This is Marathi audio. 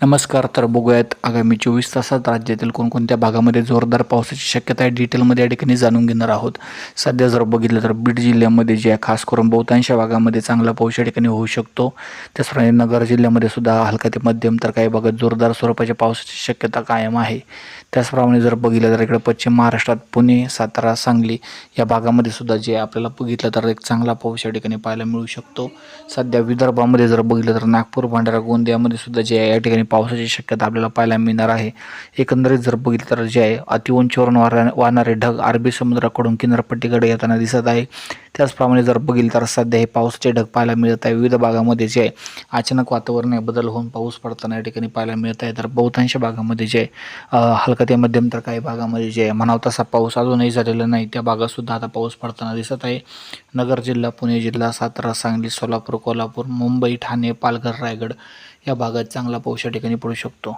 नमस्कार तर बघूयात आगामी चोवीस तासात राज्यातील कोणकोणत्या भागामध्ये जोरदार पावसाची शक्यता आहे डिटेलमध्ये या ठिकाणी जाणून घेणार आहोत. सध्या जर बघितलं तर बीड जिल्ह्यामध्ये जे आहे खास करून बहुतांश भागामध्ये चांगला पाऊस या ठिकाणी होऊ शकतो. त्याचप्रमाणे नगर जिल्ह्यामध्ये सुद्धा हलका ते मध्यम तर काही भागात जोरदार स्वरूपाच्या पावसाची शक्यता कायम आहे. त्याचप्रमाणे जर बघितलं तर इकडे पश्चिम महाराष्ट्रात पुणे सातारा सांगली या भागामध्ये सुद्धा जे आपल्याला बघितलं तर एक चांगला पाऊस या ठिकाणी पाहायला मिळू शकतो. सध्या विदर्भामध्ये जर बघितलं तर नागपूर भंडारा गोंदियामध्ये सुद्धा जे आहे या ठिकाणी पावसाची शक्यता आपल्याला पाहायला मिळणार आहे. एकंदरीत जर बघितलं तर जे आहे अतिउंचीवरून वाहणारे ढग अरबी समुद्राकडून किनारपट्टीकडे येताना दिसत आहे. त्याचप्रमाणे जर बघितलं तर सध्या हे पावसाचे ढग पाहायला मिळत आहे. विविध भागामध्ये जे आहे अचानक वातावरणात बदल होऊन पाऊस पडताना या ठिकाणी पाहायला मिळत आहे. तर बहुतांश भागामध्ये जे हलका ते मध्यम तर काही भागामध्ये जे म्हणाव तसा पाऊस अजूनही झालेला नाही. त्या भागातसुद्धा आता पाऊस पडताना दिसत आहे. नगर जिल्हा पुणे जिल्हा सातारा सांगली सोलापूर कोल्हापूर मुंबई ठाणे पालघर रायगड या भागात चांगला पाऊस या ठिकाणी पडू शकतो.